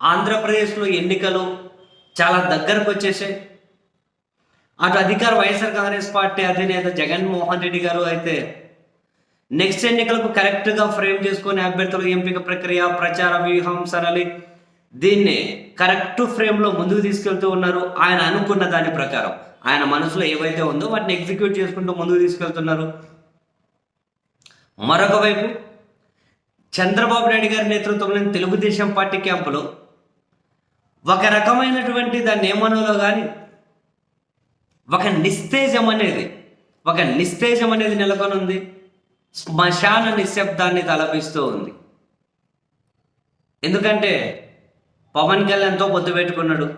ఆంధ్రప్రదేశ్లో ఎన్నికలు చాలా దగ్గరకు వచ్చేసాయి అటు అధికార వైఎస్ఆర్ కాంగ్రెస్ పార్టీ అధినేత జగన్మోహన్ రెడ్డి గారు అయితే నెక్స్ట్ ఎన్నికలకు కరెక్ట్గా ఫ్రేమ్ చేసుకొని అభ్యర్థుల ఎంపిక ప్రక్రియ ప్రచార వ్యూహం సరళి దీన్ని కరెక్ట్ ఫ్రేమ్లో ముందుకు తీసుకెళ్తూ ఉన్నారు. ఆయన అనుకున్న దాని ప్రకారం. ఆయన మనసులో ఏవైతే ఉందో వాటిని ఎగ్జిక్యూట్ చేసుకుంటూ ముందుకు తీసుకెళ్తున్నారు. మరొక వైపు చంద్రబాబు నాయుడు గారి నేతృత్వంలోని తెలుగుదేశం పార్టీ క్యాంపులో ఒక రకమైనటువంటి దాన్ని ఏమనాలో కానీ ఒక నిస్తేజం అనేది ఒక నిస్తేజం అనేది నెలకొని ఉంది శ్మశాన నిశ్శబ్దాన్ని తలపిస్తూ ఉంది. ఎందుకంటే పవన్ కళ్యాణ్తో పొత్తు పెట్టుకున్నాడు.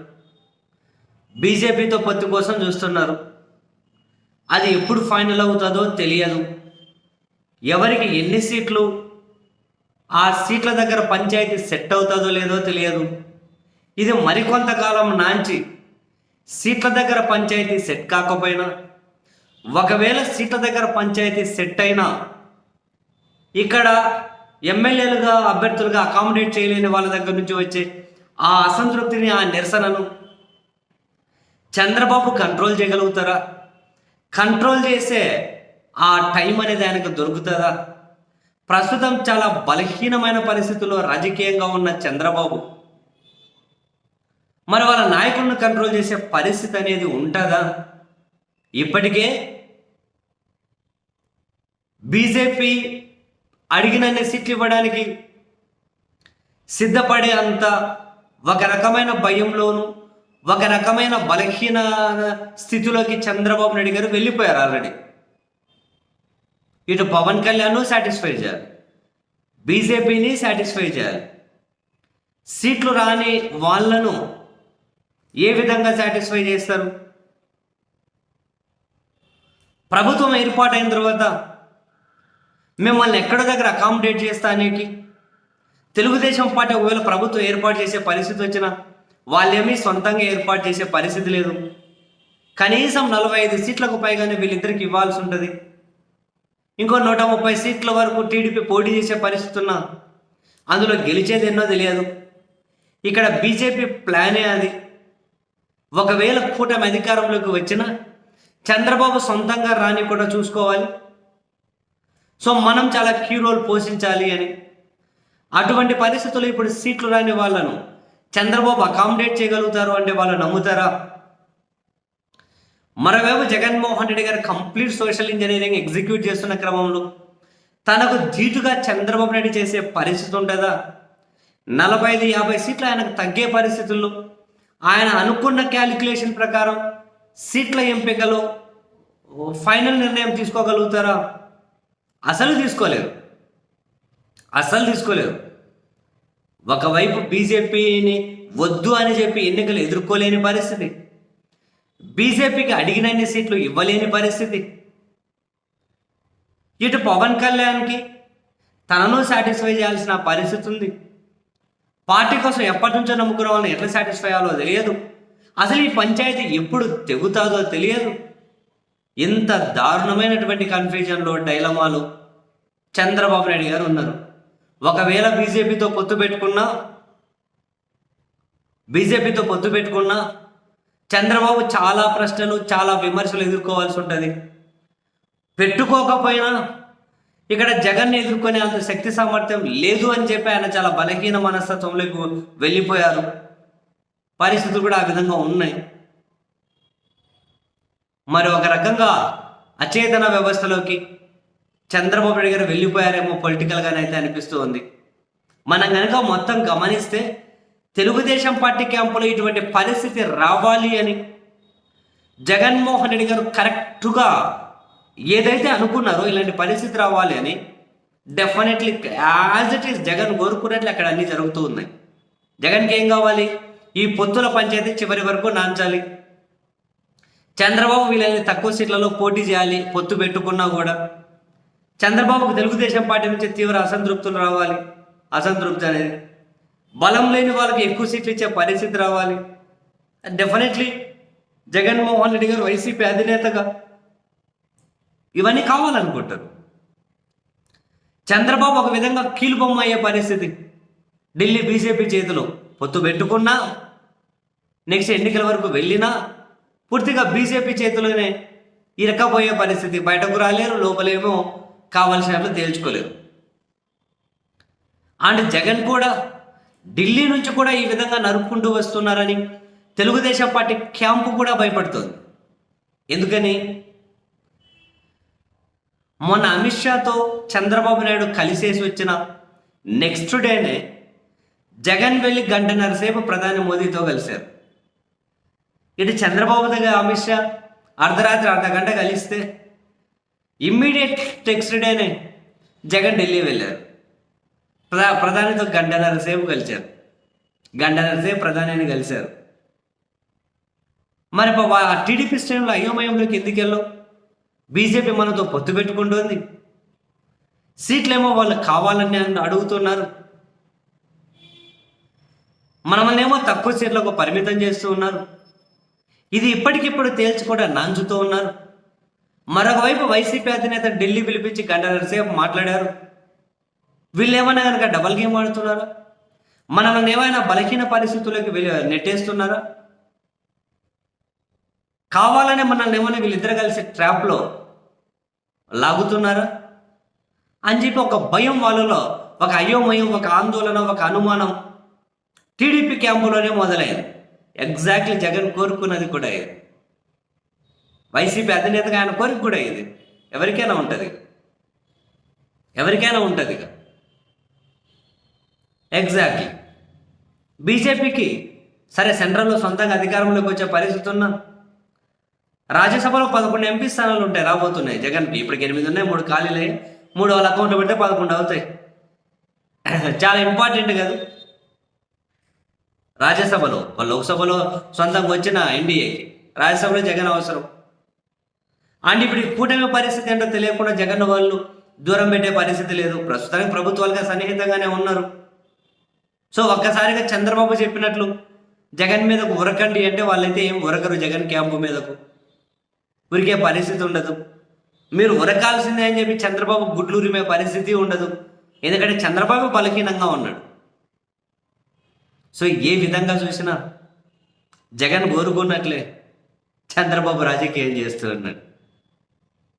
బీజేపీతో పొత్తు కోసం చూస్తున్నారు. అది ఎప్పుడు ఫైనల్ అవుతుందో తెలియదు. ఎవరికి ఎన్ని సీట్లు ఆ సీట్ల దగ్గర పంచాయతీ సెట్ అవుతుందో లేదో తెలియదు. ఇది మరికొంతకాలం నాంచి సీట్ల దగ్గర పంచాయతీ సెట్ కాకపోయినా ఒకవేళ సీట్ల దగ్గర పంచాయతీ సెట్ అయినా ఇక్కడ ఎమ్మెల్యేలుగా అభ్యర్థులుగా అకామిడేట్ చేయలేని వాళ్ళ దగ్గర నుంచి వచ్చే ఆ అసంతృప్తిని ఆ నిరసనను చంద్రబాబు కంట్రోల్ చేయగలుగుతారా? కంట్రోల్ చేసే ఆ టైం అనేది ఆయనకు దొరుకుతుందా? ప్రస్తుతం చాలా బలహీనమైన పరిస్థితుల్లో రాజకీయంగా ఉన్న చంద్రబాబు మరి వాళ్ళ నాయకులను కంట్రోల్ చేసే పరిస్థితి అనేది ఉంటుందా? ఇప్పటికే బీజేపీ అడిగినన్ని సీట్లు ఇవ్వడానికి సిద్ధపడే అంత ఒక రకమైన భయంలోను ఒక రకమైన బలహీన స్థితిలోకి చంద్రబాబు నాయుడు గారు వెళ్ళిపోయారు ఆల్రెడీ ఇటు పవన్ కళ్యాణ్ సాటిస్ఫై చేయాలి. బీజేపీని సాటిస్ఫై చేయాలి. సీట్లు రాని వాళ్ళను ఏ విధంగా సాటిస్ఫై చేస్తారు? ప్రభుత్వం ఏర్పాటైన తర్వాత మిమ్మల్ని ఎక్కడ దగ్గర అకామిడేట్ చేస్తానికి తెలుగుదేశం పార్టీ ఒకవేళ ప్రభుత్వం ఏర్పాటు చేసే పరిస్థితి వచ్చినా వాళ్ళేమీ సొంతంగా ఏర్పాటు చేసే పరిస్థితి లేదు. కనీసం నలభై ఐదు సీట్లకు పైగానే వీళ్ళిద్దరికి ఇవ్వాల్సి ఉంటుంది. ఇంకో నూట ముప్పై సీట్ల వరకు టీడీపీ పోటీ చేసే పరిస్థితి ఉన్నా అందులో గెలిచేది ఎన్నో తెలియదు. ఇక్కడ బీజేపీ ప్లానే అది. ఒకవేళ కూటమి అధికారంలోకి వచ్చినా చంద్రబాబు సొంతంగా రాని కూడా చూసుకోవాలి. సో మనం చాలా కీ రోల్ పోషించాలి అని. అటువంటి పరిస్థితుల్లో ఇప్పుడు సీట్లు రాని వాళ్ళను చంద్రబాబు అకామిడేట్ చేయగలుగుతారు అంటే వాళ్ళు నమ్ముతారా? మరోవైపు జగన్మోహన్ రెడ్డి గారు కంప్లీట్ సోషల్ ఇంజనీరింగ్ ఎగ్జిక్యూట్ చేస్తున్న క్రమంలో తనకు ధీటుగా చంద్రబాబు నాయుడు చేసే పరిస్థితి ఉంటుందా? నలభై ఐదు యాభై సీట్లు ఆయనకు తగ్గే పరిస్థితుల్లో ఆయన అనుకున్న క్యాలిక్యులేషన్ ప్రకారం సీట్ల ఎంపికలో ఫైనల్ నిర్ణయం తీసుకోగలుగుతారా? అసలు తీసుకోలేరు అసలు తీసుకోలేరు ఒకవైపు బీజేపీని వద్దు అని చెప్పి ఎన్నికలు ఎదుర్కోలేని పరిస్థితి. బీజేపీకి అడిగినన్ని సీట్లు ఇవ్వలేని పరిస్థితి. ఇటు పవన్ కళ్యాణ్కి తనను సాటిస్ఫై చేయాల్సిన పరిస్థితి ఉంది. పార్టీ కోసం ఎప్పటి నుంచో నమ్ముకున్న వాళ్ళని ఎట్లా సాటిస్ఫై అవ్వాలో తెలియదు. అసలు ఈ పంచాయతీ ఎప్పుడు తెగుతాదో తెలియదు. ఇంత దారుణమైనటువంటి కన్ఫ్యూజన్లో డైలమాలు చంద్రబాబు నాయుడు గారు ఉన్నారు. ఒకవేళ బీజేపీతో పొత్తు పెట్టుకున్నా బీజేపీతో పొత్తు పెట్టుకున్నా చంద్రబాబు చాలా ప్రశ్నలు చాలా విమర్శలు ఎదుర్కోవాల్సి ఉంటుంది. పెట్టుకోకపోయినా ఇక్కడ జగన్ ఎదుర్కొనే అంత శక్తి సామర్థ్యం లేదు అని చెప్పి ఆయన చాలా బలహీన మనస్తత్వంలోకి వెళ్ళిపోయారు. పరిస్థితులు కూడా ఆ విధంగా ఉన్నాయి. మరి ఒక రకంగా అచేతన వ్యవస్థలోకి చంద్రబాబు నాయుడు గారు వెళ్ళిపోయారేమో పొలిటికల్గానైతే అనిపిస్తూ ఉంది. మనం కనుక మొత్తం గమనిస్తే తెలుగుదేశం పార్టీ క్యాంపులో ఇటువంటి పరిస్థితి రావాలి అని జగన్మోహన్ రెడ్డి గారు కరెక్ట్గా ఏదైతే అనుకున్నారో ఇలాంటి పరిస్థితి రావాలి అని definitely as it is Jagan కోరుకున్నట్లు అక్కడ అన్నీ జరుగుతూ ఉన్నాయి. జగన్కి ఏం కావాలి? ఈ పొత్తుల పంచాయతీ చివరి వరకు నాంచాలి. చంద్రబాబు వీళ్ళని తక్కువ సీట్లలో పోటీ చేయాలి పొత్తు పెట్టుకున్నా కూడా. చంద్రబాబుకు తెలుగుదేశం పార్టీ నుంచి తీవ్ర అసంతృప్తులు రావాలి. అసంతృప్తి అనేది. బలం లేని వాళ్ళకి ఎక్కువ సీట్లు ఇచ్చే పరిస్థితి రావాలి. డెఫినెట్లీ జగన్మోహన్ రెడ్డి గారు వైసీపీ అధినేతగా ఇవన్నీ కావాలనుకుంటారు. చంద్రబాబు ఒక విధంగా కీలుబొమ్మ అయ్యే పరిస్థితి. ఢిల్లీ బీజేపీ చేతిలో పొత్తు పెట్టుకున్నా నెక్స్ట్ ఎన్నికల వరకు వెళ్ళినా పూర్తిగా బీజేపీ చేతిలోనే ఇరకపోయే పరిస్థితి బయటకు రాలేరు లోపలేమో కావలసినట్లు తేల్చుకోలేరు. అండ్ జగన్ కూడా ఢిల్లీ నుంచి కూడా ఈ విధంగా నరుక్కుంటూ వస్తున్నారని తెలుగుదేశం పార్టీ క్యాంపు కూడా భయపడుతుంది. ఎందుకని? మొన్న అమిత్ షాతో చంద్రబాబు నాయుడు కలిసేసి వచ్చిన నెక్స్ట్ డేనే జగన్ వెళ్ళి గంటన్నర సేపు ప్రధాని మోదీతో కలిశారు. ఇటు చంద్రబాబు దగ్గర అమిత్ షా అర్ధరాత్రి అర్ధ గంట కలిస్తే ఇమ్మీడియట్ నెక్స్ట్ డేనే జగన్ ఢిల్లీ వెళ్ళారు. ప్రధా ప్రధానితో గంటన్నర సేపు కలిశారు. గంటన్నర సేపు ప్రధానిని కలిశారు. మరి టీడీపీ శ్రేణులు అయోమయంలోకి ఎందుకు బీజేపీ మనతో పొత్తు పెట్టుకుంటుంది. సీట్లేమో వాళ్ళు కావాలని అడుగుతున్నారు. మనమనేమో తక్కువ సీట్లకు పరిమితం చేస్తూ ఉన్నారు. ఇది ఇప్పటికిప్పుడు తేల్చుకోవడం నాంచుతూ ఉన్నారు. మరొకవైపు వైసీపీ అధినేత ఢిల్లీ పిలిపించి గంటలసేపు మాట్లాడారు. వీళ్ళు ఏమైనా కనుక డబల్ గేమ్ ఆడుతున్నారా? మనల్ని ఏమైనా బలహీన పరిస్థితుల్లోకి వెళ్ళి నెట్టేస్తున్నారా? కావాలనే మనల్ని ఏమైనా వీళ్ళిద్దరు కలిసి ట్రాప్లో లాగుతున్నారా? అని చెప్పి ఒక భయం వాళ్ళలో ఒక అయోమయం ఒక ఆందోళన ఒక అనుమానం టీడీపీ క్యాంపులోనే మొదలైంది. ఎగ్జాక్ట్లీ జగన్ కోరుకున్నది కూడా ఇది. వైసీపీ అధినేతగా ఆయన కోరిక కూడా ఇది. ఎవరికైనా ఉంటుంది. ఎవరికైనా ఉంటుంది ఎగ్జాక్ట్లీ బీజేపీకి సరే సెంట్రల్లో సొంతంగా అధికారంలోకి వచ్చే పరిస్థితి ఉన్నా రాజ్యసభలో పదకొండు ఎంపీ స్థానాలు ఉంటాయి రాబోతున్నాయి. జగన్ ఇప్పటికి ఎనిమిది ఉన్నాయి మూడు ఖాళీలు మూడు వాళ్ళ అకౌంట్లో పెడితే పదకొండు అవుతాయి. చాలా ఇంపార్టెంట్ కదా. రాజ్యసభలో వాళ్ళ లోక్సభలో సొంతంగా వచ్చిన ఎన్డీఏకి రాజ్యసభలో జగన్ అవసరం. అండ్ ఇప్పుడు కూటమి పరిస్థితి ఏంటో తెలియకుండా జగన్ వాళ్ళు దూరం పెట్టే పరిస్థితి లేదు. ప్రస్తుతానికి ప్రభుత్వాలుగా సన్నిహితంగానే ఉన్నారు. సో ఒక్కసారిగా చంద్రబాబు చెప్పినట్లు జగన్ మీదకు ఉరకండి అంటే వాళ్ళైతే ఏం ఉరకరు జగన్ క్యాంపు మీదకు. ఉరికే పరిస్థితి ఉండదు. మీరు ఉరకాల్సిందే అని చెప్పి చంద్రబాబు గుడ్లూరిమే పరిస్థితి ఉండదు. ఎందుకంటే చంద్రబాబు బలహీనంగా ఉన్నాడు. సో ఏ విధంగా చూసినా జగన్ కోరుకున్నట్లే చంద్రబాబు రాజకీయం చేస్తూ ఉన్నాడు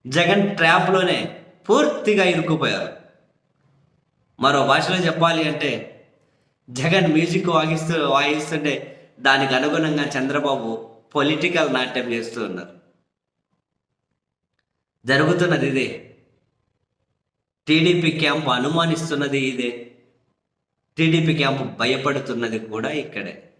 జగన్ ట్రాప్లోనే పూర్తిగా ఇరుక్కుపోయారు. మరో భాషలో చెప్పాలి అంటే జగన్ మ్యూజిక్ వాగిస్తూ వాయిస్తుంటే దానికి అనుగుణంగా చంద్రబాబు పొలిటికల్ నాట్యం చేస్తూ ఉన్నారు. జరుగుతున్నది ఇదే. టీడీపీ క్యాంపు అనుమానిస్తున్నది ఇదే. టీడీపీ క్యాంపు భయపడుతున్నది కూడా ఇక్కడే.